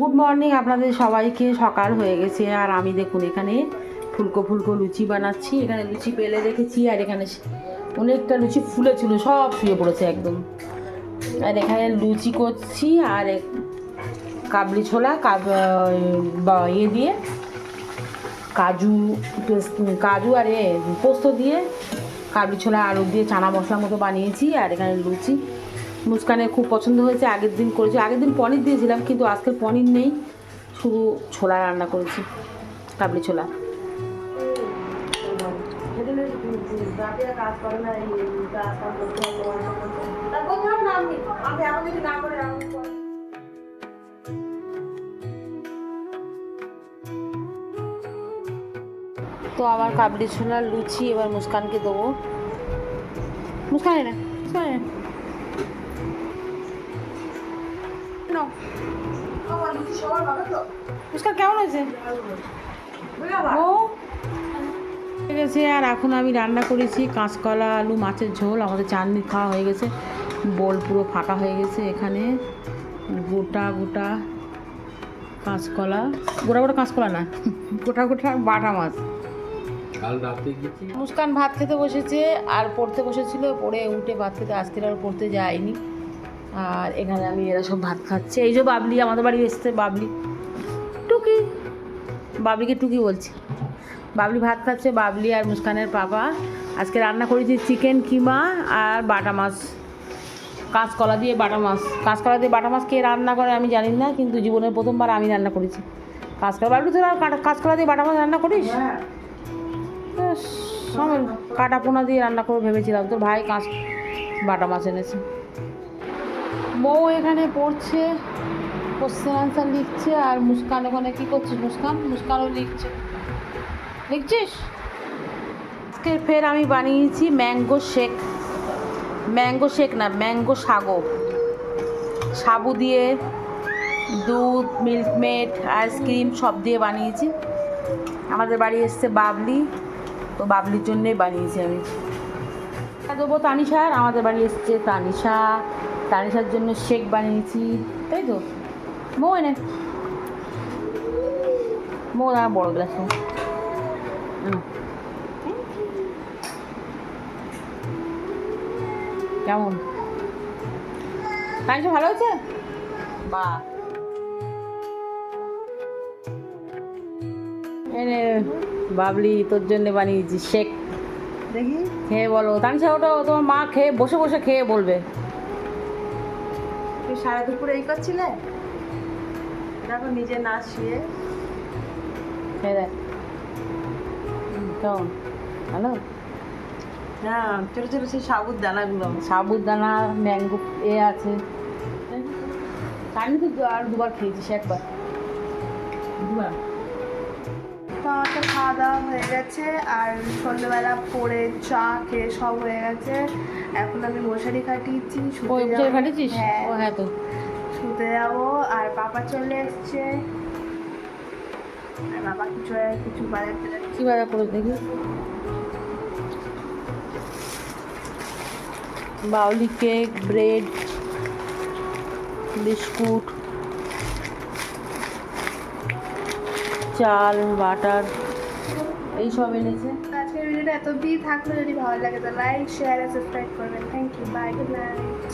Good morning আপনাদের সবাইকে। সকাল হয়ে গেছে, আর আমি দেখুন এখানে ফুলকো ফুলকো লুচি বানাচ্ছি। এখানে লুচি পেলে রেখেছি আর এখানে অনেকটা লুচি ফুলেছিল, সব শুয়ে পড়েছে একদম। আর এখানে লুচি করছি, আর এক- কাবলি ছোলা ইয়ে দিয়ে কাজু কাজু আর এ পোস্ত দিয়ে কাবলি ছোলা, আলু দিয়ে চানা মশলার মতো বানিয়েছি, আর এখানে লুচি মুস্কানের খুব পছন্দ হয়েছে, আগের দিন করেছি। আগের দিন পনির দিয়েছিলাম, কিন্তু আজকে পনির নেই। শুধু ছোলা রান্না করেছি, কাবলি ছোলা। তো আমার কাবলি ছোলার লুচি, এবার মুস্কানকে দেবো। মুস্কান না নাও। কেমন হয়েছে? ও হয়ে গেছে আর এখন আমি রান্না করেছি কাঁচকলা আলু মাছের ঝোল আমাদের চাটনি খাওয়া হয়ে গেছে। বোল পুরো ফাঁকা হয়ে গেছে এখানে। গোটা গোটা কাঁচকলা। গোটা গোটা কাঁচকলা না গোটা গোটা বাটা মাছ। মুস্কান ভাত খেতে বসেছে আর পড়তে বসেছিল পড়ে উঠে ভাত খেতে আজকে আর পড়তে যায়নি। আর এখানে আমি এরা সব ভাত খাচ্ছে। এই যে বাবলি, আমাদের বাড়ি এসছে, বাবলি। টুকি। বাবলিকে টুকি বলছি। বাবলি ভাত খাচ্ছে, বাবলি আর মুস্কানের পাপা। আজকে রান্না করেছি চিকেন, কিমা আর বাটা মাছ। কাঁচকলা দিয়ে বাটা মাছ। কাঁচকলা দিয়ে বাটা মাছ কে রান্না করে আমি জানি না, কিন্তু জীবনের প্রথমবার আমি রান্না করেছি। কাঁচকলা। বাবলি কাঁটা- কাঁচকলা দিয়ে বাটা মাছ রান্না করিস? কাটা পোনা দিয়ে রান্না করে ভেবেছিলাম। তোর ভাই কাঁচ বাটা মাছ এনেছে। বউ এখানে পড়ছে কোশ্চেন আনসার লিখছে, আর মুস্কান ওখানে কী করছিস মুস্কান? মুস্কানও লিখছে। লিখছিস? আজকে ফের আমি বানিয়েছি ম্যাঙ্গো শেক। ম্যাঙ্গো শেক না, ম্যাঙ্গো সাগো সাবু দিয়ে দুধ, মিল্কমেড, আইসক্রিম সব দিয়ে বানিয়েছি। আমাদের বাড়ি এসছে বাবলি, তো বাবলির জন্যেই বানিয়েছি আমি। দেবো তানিশার আমাদের বাড়ি এসছে তানিশা। তানিশার জন্য শেক বানিয়েছি। তাই তো? মো এনে। মো না বড় গ্লাস। কেমন? তানিশা ভালো আছে? বা এনে বাবলি তোর জন্য বানিয়েছি শেক। দেখি। খেয়ে বলো। তানিশা ওটা তোমার মা খেয়ে বসে বসে খেয়ে বলবে। তুই সারা দুপুর এই করছিলে? দেখো নিজে না শুয়ে। হুম, কেমন? ভালো? হ্যাঁ ছোটো ছোটো সেই সাবুর দানাগুলো। সাবুদানা ম্যাঙ্গো এ আছে। আমি তো আর দুবার খেয়েছি সে একবার। দুবার? তো আমার তো খাওয়া দাওয়া হয়ে গেছে আর সন্ধ্যেবেলা পরে চা খেয়ে সব হয়ে গেছে। এখন আমি মশারি কাটিয়েছি শুতে। কাটিয়েছিস? হ্যাঁ। হ্যাঁ তো। শুতে যাব আর পাপা চলে এসছে। আর বাবা কিছু কিছু যাচ্ছে কী বাজার করে দেখি? বাউলি কেক ব্রেড বিস্কুট। চাল, বাটার এই এইসব এনেছে। আজকের ভিডিওটা এত বি থাকল, যদি ভালো লাগে তো লাইক শেয়ার আর সাবস্ক্রাইব করবেন। Thank you bye good night